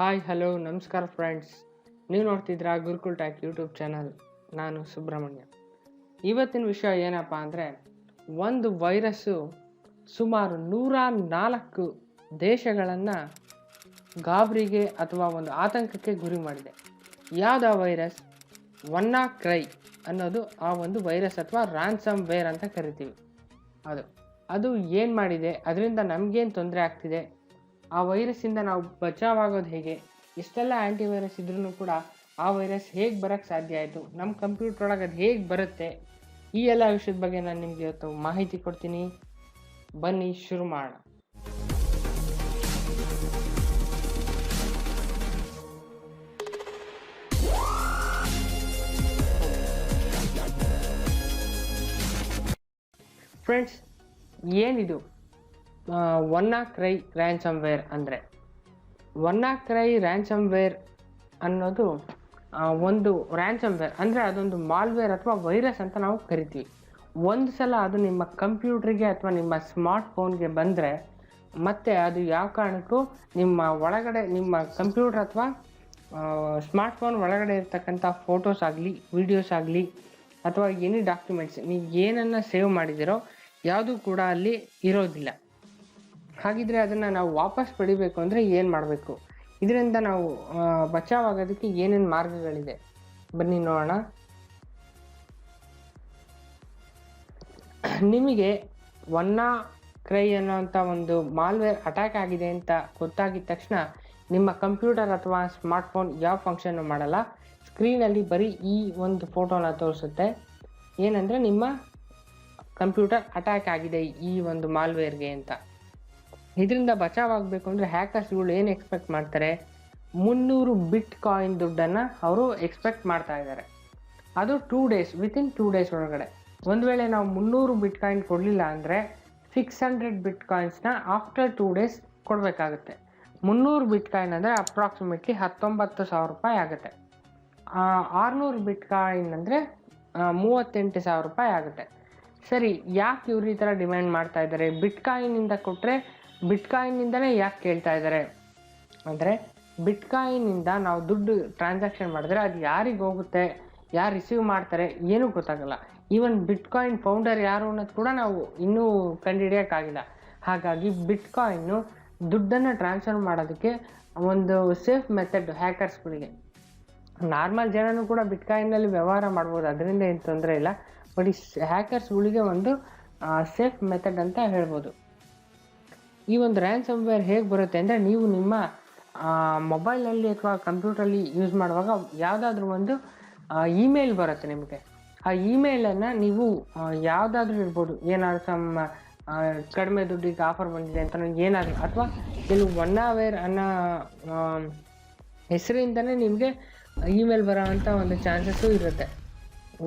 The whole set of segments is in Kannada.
ಹಾಯ್ ಹಲೋ ನಮಸ್ಕಾರ ಫ್ರೆಂಡ್ಸ್ ನೀವು ನೋಡ್ತಿದ್ದೀರಾ ಗುರುಕುಲ್ ಟ್ಯಾಕ್ ಯೂಟ್ಯೂಬ್ ಚಾನಲ್ ನಾನು ಸುಬ್ರಹ್ಮಣ್ಯ. ಇವತ್ತಿನ ವಿಷಯ ಏನಪ್ಪ ಅಂದರೆ, ಒಂದು ವೈರಸ್ಸು ಸುಮಾರು ನೂರ ನಾಲ್ಕು ದೇಶಗಳನ್ನು ಗಾಬರಿಗೆ ಅಥವಾ ಒಂದು ಆತಂಕಕ್ಕೆ ಗುರಿ ಮಾಡಿದೆ. ಯಾವುದು ವೈರಸ್? ಒನ್ನಾ ಕ್ರೈ ಅನ್ನೋದು ಆ ಒಂದು ವೈರಸ್ ಅಥವಾ ರ್ಯಾನ್ಸಮ್ ವೇರ್ ಅಂತ ಕರಿತೀವಿ. ಅದು. ಅದು ಏನು ಮಾಡಿದೆ? ಅದರಿಂದ ನಮಗೇನು ತೊಂದರೆ ಆಗ್ತಿದೆ? ಆ ವೈರಸ್ಸಿಂದ ನಾವು ಬಚಾವಾಗೋದು ಹೇಗೆ? ಇಷ್ಟೆಲ್ಲ ಆ್ಯಂಟಿವೈರಸ್ ಇದ್ರೂ ಕೂಡ ಆ ವೈರಸ್ ಹೇಗೆ ಬರೋಕ್ಕೆ ಸಾಧ್ಯ ಆಯಿತು? ನಮ್ಮ ಕಂಪ್ಯೂಟರ್ ಒಳಗೆ ಅದು ಹೇಗೆ ಬರುತ್ತೆ? ಈ ಎಲ್ಲ ವಿಷಯದ ಬಗ್ಗೆ ನಾನು ನಿಮಗೆ ಇವತ್ತು ಮಾಹಿತಿ ಕೊಡ್ತೀನಿ. ಬನ್ನಿ, ಶುರು ಮಾಡೋಣ. ಫ್ರೆಂಡ್ಸ್ ಏನಿದು? ಒನ್ನಾ ಕ್ರೈ ರ್ಯಾನ್ಸಮ್ವೇರ್ ಅಂದರೆ. ಆ ಕ್ರೈ ರ್ಯಾನ್ಸಮ್ ವೇರ್ ಅನ್ನೋದು ಆ, ಒಂದು ರ್ಯಾನ್ಸಮ್ವೇರ್ ಅಂದರೆ ಅದೊಂದು ಮಾಲ್ವೇರ್ ಅಥವಾ ವೈರಸ್ ಅಂತ ನಾವು ಕರಿತೀವಿ. ಒಂದು ಸಲ ಅದು ನಿಮ್ಮ ಕಂಪ್ಯೂಟ್ರಿಗೆ ಅಥವಾ ನಿಮ್ಮ ಸ್ಮಾರ್ಟ್ ಫೋನ್ಗೆ ಬಂದರೆ ಮತ್ತೆ ಅದು ಯಾವ ಕಾರಣಕ್ಕೂ ನಿಮ್ಮ ಒಳಗಡೆ ನಿಮ್ಮ ಕಂಪ್ಯೂಟರ್ ಅಥವಾ ಸ್ಮಾರ್ಟ್ ಫೋನ್ ಒಳಗಡೆ ಇರ್ತಕ್ಕಂಥ ಫೋಟೋಸ್ ಆಗಲಿ ವೀಡಿಯೋಸ್ ಆಗಲಿ ಅಥವಾ ಎನಿ ಡಾಕ್ಯುಮೆಂಟ್ಸ್ ನೀವು ಏನನ್ನು ಸೇವ್ ಮಾಡಿದಿರೋ ಯಾವುದೂ ಕೂಡ ಅಲ್ಲಿ ಇರೋದಿಲ್ಲ. ಹಾಗಿದ್ರೆ ಅದನ್ನು ನಾವು ವಾಪಸ್ ಪಡಿಬೇಕು ಅಂದರೆ ಏನು ಮಾಡಬೇಕು? ಇದರಿಂದ ನಾವು ಬಚಾವಾಗೋದಕ್ಕೆ ಏನೇನು ಮಾರ್ಗಗಳಿದೆ? ಬನ್ನಿ ನೋಡೋಣ. ನಿಮಗೆ ಒನ್ನಾ ಕ್ರೈ ಅನ್ನೋಂಥ ಒಂದು ಮಾಲ್ವೇರ್ ಅಟ್ಯಾಕ್ ಆಗಿದೆ ಅಂತ ಗೊತ್ತಾಗಿದ ತಕ್ಷಣ ನಿಮ್ಮ ಕಂಪ್ಯೂಟರ್ ಅಥವಾ ಸ್ಮಾರ್ಟ್ಫೋನ್ ಯಾವ ಫಂಕ್ಷನ್ನು ಮಾಡಲ್ಲ? ಸ್ಕ್ರೀನಲ್ಲಿ ಬರೀ ಈ ಒಂದು ಫೋಟೋನ ತೋರಿಸುತ್ತೆ. ಏನಂದರೆ ನಿಮ್ಮ ಕಂಪ್ಯೂಟರ್ ಅಟ್ಯಾಕ್ ಆಗಿದೆ ಈ ಒಂದು ಮಾಲ್ವೇರ್ಗೆ ಅಂತ. ಇದರಿಂದ ಬಚಾವಾಗಬೇಕು ಅಂದರೆ ಹ್ಯಾಕರ್ಸ್ಗಳು ಏನು ಎಕ್ಸ್ಪೆಕ್ಟ್ ಮಾಡ್ತಾರೆ? ಮುನ್ನೂರು ಬಿಟ್ ಕಾಯಿನ್ ದುಡ್ಡನ್ನು ಅವರು ಎಕ್ಸ್ಪೆಕ್ಟ್ ಮಾಡ್ತಾ ಇದ್ದಾರೆ. ಅದು two days within two days ಒಳಗಡೆ. ಒಂದು ವೇಳೆ ನಾವು ಮುನ್ನೂರು ಬಿಟ್ ಕಾಯಿನ್ ಕೊಡಲಿಲ್ಲ ಅಂದರೆ ಸಿಕ್ಸ್ ಹಂಡ್ರೆಡ್ ಬಿಟ್ ಕಾಯಿನ್ಸ್ನ ಆಫ್ಟರ್ ಟೂ ಡೇಸ್ ಕೊಡಬೇಕಾಗುತ್ತೆ. ಮುನ್ನೂರು ಬಿಟ್ ಕಾಯಿನ್ ಅಂದರೆ ಅಪ್ರಾಕ್ಸಿಮೇಟ್ಲಿ ಹತ್ತೊಂಬತ್ತು ಸಾವಿರ ರೂಪಾಯಿ ಆಗುತ್ತೆ. ಆರುನೂರು ಬಿಟ್ ಕಾಯಿನ್ ಅಂದರೆ ಮೂವತ್ತೆಂಟು ಸಾವಿರ ರೂಪಾಯಿ ಆಗುತ್ತೆ. ಸರಿ, ಯಾಕೆ ಇವ್ರು ಈ ಥರ ಡಿಮ್ಯಾಂಡ್ ಮಾಡ್ತಾ ಇದ್ದಾರೆ? ಬಿಟ್ ಕಾಯಿನಿಂದ ಕೊಟ್ಟರೆ ಬಿಟ್ ಕಾಯಿನಿಂದನೇ ಯಾಕೆ ಕೇಳ್ತಾ ಇದ್ದಾರೆ ಅಂದರೆ ಬಿಟ್ ಕಾಯಿನಿಂದ ನಾವು ದುಡ್ಡು ಟ್ರಾನ್ಸಾಕ್ಷನ್ ಮಾಡಿದ್ರೆ ಅದು ಯಾರಿಗೆ ಹೋಗುತ್ತೆ? ಯಾರು ರಿಸೀವ್ ಮಾಡ್ತಾರೆ? ಏನೂ ಗೊತ್ತಾಗಲ್ಲ. ಈವನ್ ಬಿಟ್ಕಾಯಿನ್ ಫೌಂಡರ್ ಯಾರು ಅನ್ನೋದು ಕೂಡ ನಾವು ಇನ್ನೂ ಕಂಡುಹಿಡಿಯೋಕ್ಕಾಗಿಲ್ಲ. ಹಾಗಾಗಿ ಬಿಟ್ ಕಾಯಿನ್ನು ದುಡ್ಡನ್ನು ಟ್ರಾನ್ಸ್ಫರ್ ಮಾಡೋದಕ್ಕೆ ಒಂದು ಸೇಫ್ ಮೆಥಡ್ ಹ್ಯಾಕರ್ಸ್ಗಳಿಗೆ ನಾರ್ಮಲ್ ಜನನೂ ಕೂಡ ಬಿಟ್ಕಾಯಿನಲ್ಲಿ ವ್ಯವಹಾರ ಮಾಡ್ಬೋದು. ಅದರಿಂದ ಏನು ತೊಂದರೆ ಇಲ್ಲ. ಬಟ್ ಈ ಹ್ಯಾಕರ್ಸ್ಗಳಿಗೆ ಒಂದು ಸೇಫ್ ಮೆಥಡ್ ಅಂತ ಹೇಳ್ಬೋದು. ಈ ಒಂದು ರ್ಯಾನ್ಸಮ್ ವೇರ್ ಹೇಗೆ ಬರುತ್ತೆ ಅಂದರೆ ನೀವು ನಿಮ್ಮ ಮೊಬೈಲಲ್ಲಿ ಅಥವಾ ಕಂಪ್ಯೂಟ್ರಲ್ಲಿ ಯೂಸ್ ಮಾಡುವಾಗ ಯಾವುದಾದ್ರೂ ಒಂದು ಇಮೇಲ್ ಬರುತ್ತೆ ನಿಮಗೆ. ಆ ಇಮೇಲನ್ನು ನೀವು ಯಾವುದಾದ್ರೂ ಇರ್ಬೋದು. ಏನಾದ್ರು ಸಮ್ ಕಡಿಮೆ ದುಡ್ಡಿಗೆ ಆಫರ್ ಬಂದಿದೆ ಅಂತ ಏನಾದರೂ, ಅಥವಾ ಕೆಲವು ಒನ್ ಅವೇರ್ ಅನ್ನೋ ಹೆಸರಿಂದನೇ ನಿಮಗೆ ಇಮೇಲ್ ಬರೋ ಅಂಥ ಒಂದು ಚಾನ್ಸಸ್ಸು ಇರುತ್ತೆ.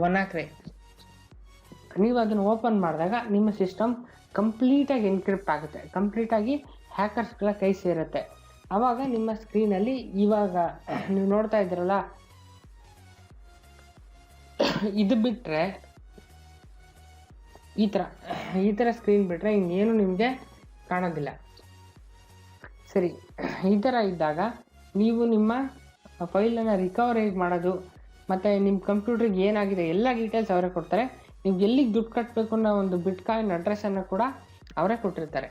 ಒನ್ ಆಕ್ರೆ ನೀವು ಅದನ್ನು ಓಪನ್ ಮಾಡಿದಾಗ ನಿಮ್ಮ ಸಿಸ್ಟಮ್ ಕಂಪ್ಲೀಟಾಗಿ ಎನ್ಕ್ರಿಪ್ಟ್ ಆಗುತ್ತೆ. ಕಂಪ್ಲೀಟಾಗಿ ಹ್ಯಾಕರ್ಸ್ಗಳ ಕೈ ಸೇರುತ್ತೆ. ಆವಾಗ ನಿಮ್ಮ ಸ್ಕ್ರೀನಲ್ಲಿ ಇವಾಗ, ನೀವು ನೋಡ್ತಾ ಇದ್ದೀರಲ್ಲ, ಇದು ಬಿಟ್ಟರೆ ಈ ಥರ ಈ ಥರ ಸ್ಕ್ರೀನ್ ಬಿಟ್ಟರೆ ಇನ್ನೇನು ನಿಮಗೆ ಕಾಣೋದಿಲ್ಲ. ಸರಿ, ಈ ಥರ ಇದ್ದಾಗ ನೀವು ನಿಮ್ಮ ಫೈಲನ್ನು ರಿಕವರ್ ಮಾಡೋದು, ಮತ್ತು ನಿಮ್ಮ ಕಂಪ್ಯೂಟ್ರಿಗೆ ಏನಾಗಿದೆ, ಎಲ್ಲ ಡೀಟೇಲ್ಸ್ ಅವರೇ ಕೊಡ್ತಾರೆ. ನೀವು ಎಲ್ಲಿಗೆ ದುಡ್ಡು ಕಟ್ಟಬೇಕು ಅನ್ನೋ ಒಂದು ಬಿಟ್ ಕಾಯಿನ್ ಅಡ್ರೆಸ್ಸನ್ನು ಕೂಡ ಅವರೇ ಕೊಟ್ಟಿರ್ತಾರೆ.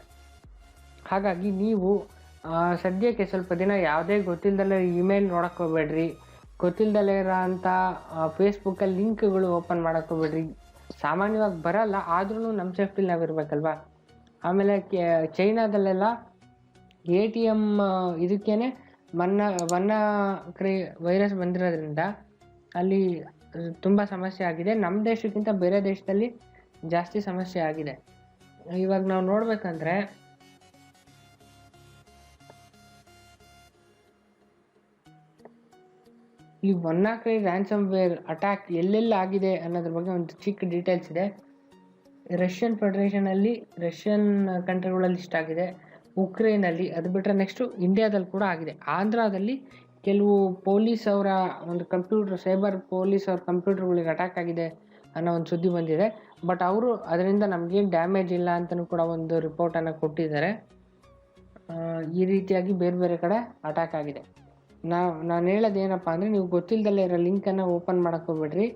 ಹಾಗಾಗಿ ನೀವು ಸದ್ಯಕ್ಕೆ ಸ್ವಲ್ಪ ದಿನ ಯಾವುದೇ ಗೊತ್ತಿಲ್ಲದಲ್ಲೇ ಇಮೇಲ್ ನೋಡಕ್ಕೆ ಹೋಗ್ಬೇಡ್ರಿ. ಗೊತ್ತಿಲ್ಲದಲ್ಲೇ ಇರೋ ಅಂಥ ಫೇಸ್ಬುಕ್ಕಲ್ಲಿ ಲಿಂಕ್ಗಳು ಓಪನ್ ಮಾಡೋಕ್ಕೆ ಸಾಮಾನ್ಯವಾಗಿ ಬರಲ್ಲ ಆದ್ರೂ ನಮ್ಮ ಸೇಫ್ಟಿಲಿ ನಾವು ಇರಬೇಕಲ್ವಾ? ಆಮೇಲೆ ಕೆ- ಚೈನಾದಲ್ಲೆಲ್ಲ ಎ ಟಿ ಎಂ ಇದಕ್ಕೇ ಮನ್ನ ವನ್ನ ಕ್ರೇ ವೈರಸ್ ಬಂದಿರೋದ್ರಿಂದ ಅಲ್ಲಿ ತುಂಬ ಸಮಸ್ಯೆ ಆಗಿದೆ. ನಮ್ಮ ದೇಶಕ್ಕಿಂತ ಬೇರೆ ದೇಶದಲ್ಲಿ ಜಾಸ್ತಿ ಸಮಸ್ಯೆ ಆಗಿದೆ. ಇವಾಗ ನಾವು ನೋಡ್ಬೇಕಂದ್ರೆ ಈ ಒನ್ನಾಕ್ರೈ ರ್ಯಾನ್ಸಮ್ ವೇರ್ ಅಟ್ಯಾಕ್ ಎಲ್ಲೆಲ್ಲಿ ಆಗಿದೆ ಅನ್ನೋದ್ರ ಬಗ್ಗೆ ಒಂದು ಚಿಕ್ಕ ಡೀಟೇಲ್ಸ್ ಇದೆ. ರಷ್ಯನ್ ಫೆಡರೇಷನಲ್ಲಿ ರಷ್ಯನ್ ಕಂಟ್ರಿಗಳಲ್ಲಿ ಇಷ್ಟ ಆಗಿದೆ. ಉಕ್ರೇನಲ್ಲಿ ಅದು ಬಿಟ್ಟರೆ ನೆಕ್ಸ್ಟು ಇಂಡಿಯಾದಲ್ಲಿ ಕೂಡ ಆಗಿದೆ. ಆಂಧ್ರದಲ್ಲಿ ಕೆಲವು ಪೊಲೀಸ್ ಅವರ ಒಂದು ಕಂಪ್ಯೂಟರ್, ಸೈಬರ್ ಪೊಲೀಸ್ ಅವ್ರ ಕಂಪ್ಯೂಟರ್ಗಳಿಗೆ ಅಟ್ಯಾಕ್ ಆಗಿದೆ ಅನ್ನೋ ಒಂದು ಸುದ್ದಿ ಬಂದಿದೆ. ಬಟ್ ಅವರು ಅದರಿಂದ ನಮಗೇನು ಡ್ಯಾಮೇಜ್ ಇಲ್ಲ ಅಂತಲೂ ಕೂಡ ಒಂದು ರಿಪೋರ್ಟನ್ನು ಕೊಟ್ಟಿದ್ದಾರೆ. ಈ ರೀತಿಯಾಗಿ ಬೇರೆ ಬೇರೆ ಕಡೆ ಅಟ್ಯಾಕ್ ಆಗಿದೆ. ನಾವು, ನಾನು ಹೇಳೋದೇನಪ್ಪ ಅಂದರೆ ನೀವು ಗೊತ್ತಿಲ್ಲದಲ್ಲೇ ಇರೋ ಲಿಂಕನ್ನು ಓಪನ್ ಮಾಡೋಕ್ಕೋಗ್ಬೇಡ್ರಿ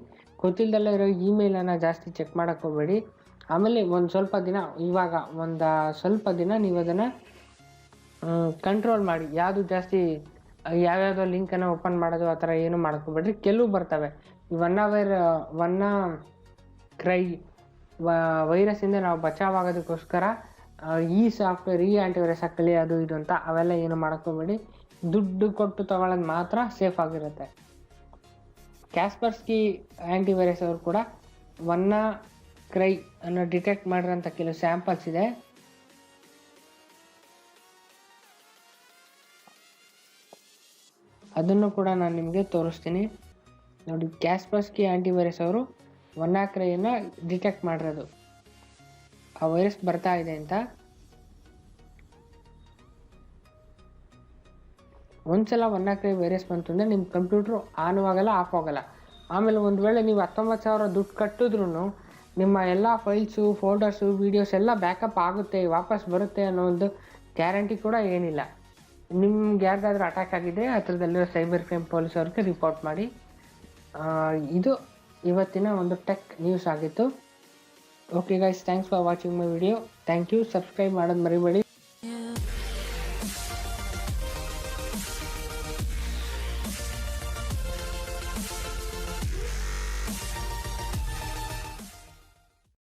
ಗೊತ್ತಿಲ್ಲದಲ್ಲೇ ಇರೋ ಇಮೇಲನ್ನು ಜಾಸ್ತಿ ಚೆಕ್ ಮಾಡೋಕ್ಕೆ ಹೋಗ್ಬೇಡಿ. ಆಮೇಲೆ ಒಂದು ಸ್ವಲ್ಪ ದಿನ, ಇವಾಗ ಒಂದು ಸ್ವಲ್ಪ ದಿನ ನೀವು ಅದನ್ನು ಕಂಟ್ರೋಲ್ ಮಾಡಿ. ಯಾವುದು ಜಾಸ್ತಿ ಯಾವ್ಯಾವುದೋ ಲಿಂಕನ್ನು ಓಪನ್ ಮಾಡೋದು, ಆ ಥರ ಏನು ಮಾಡ್ಕೊಬೇಡ್ರಿ. ಕೆಲವು ಬರ್ತವೆ. ಒನ್ ಅವರ್ ಒನ್ನ ಕ್ರೈ ಇಂದ ನಾವು ಬಚಾವಾಗೋದಕ್ಕೋಸ್ಕರ ಈ ಸಾಫ್ಟ್ವೇರ್ ಈ ಆ್ಯಂಟಿವೈರಸ್ ಹಾಕಲಿ, ಅದು ಇದು ಅಂತ ಅವೆಲ್ಲ ಏನು ಮಾಡ್ಕೋಬೇಡಿ. ದುಡ್ಡು ಕೊಟ್ಟು ತಗೊಳ್ಳೋದು ಮಾತ್ರ ಸೇಫ್ ಆಗಿರುತ್ತೆ. ಕ್ಯಾಸ್ಪರ್ಸ್ಕಿ ಆ್ಯಂಟಿವೈರಸ್ ಅವರು ಕೂಡ ಒನ್ನ ಕ್ರೈ ಅನ್ನು ಡಿಟೆಕ್ಟ್ ಮಾಡಿರೋಂಥ ಕೆಲವು ಸ್ಯಾಂಪಲ್ಸ್ ಇದೆ. ಅದನ್ನು ಕೂಡ ನಾನು ನಿಮಗೆ ತೋರಿಸ್ತೀನಿ. ನೋಡಿ ಕ್ಯಾಸ್ಪರ್ಸ್ಕಿ ಆ್ಯಂಟಿವೈರಸ್ ಅವರು ಒನ್ನಾಕ್ರೈಯನ್ನು ಡಿಟೆಕ್ಟ್ ಮಾಡಿರೋದು. ಆ ವೈರಸ್ ಬರ್ತಾ ಇದೆ ಅಂತ. ಒಂದ್ಸಲ ಆಕ್ರೆ ವೈರಸ್ ಬಂತು ಅಂದರೆ ನಿಮ್ಮ ಕಂಪ್ಯೂಟ್ರು ಆನ್ ಆಗಲ್ಲ ಆಫ್ ಆಗಲ್ಲ ಆಮೇಲೆ ಒಂದು ವೇಳೆ ನೀವು ಹತ್ತೊಂಬತ್ತು ಸಾವಿರ ದುಡ್ಡು ಕಟ್ಟಿದ್ರೂ ನಿಮ್ಮ ಎಲ್ಲ ಫೈಲ್ಸು ಫೋಲ್ಡರ್ಸು ವೀಡಿಯೋಸ್ ಎಲ್ಲ ಬ್ಯಾಕಪ್ ಆಗುತ್ತೆ, ವಾಪಸ್ ಬರುತ್ತೆ ಅನ್ನೋ ಒಂದು ಗ್ಯಾರಂಟಿ ಕೂಡ ಏನಿಲ್ಲ. ನಿಮ್ಗೆ ಯಾರ್ದಾದ್ರೂ ಅಟ್ಯಾಕ್ ಆಗಿದೆ ಹತ್ರದಲ್ಲಿರೋ ಸೈಬರ್ ಕ್ರೈಮ್ ಪೊಲೀಸ್ ಅವ್ರಿಗೆ ರಿಪೋರ್ಟ್ ಮಾಡಿ. ಇದು ಇವತ್ತಿನ ಒಂದು ಟೆಕ್ ನ್ಯೂಸ್ ಆಗಿತ್ತು. Okay guys thanks for watching my video thank you subscribe ಮಾಡೋದು ಮರಿಬೇಡಿ.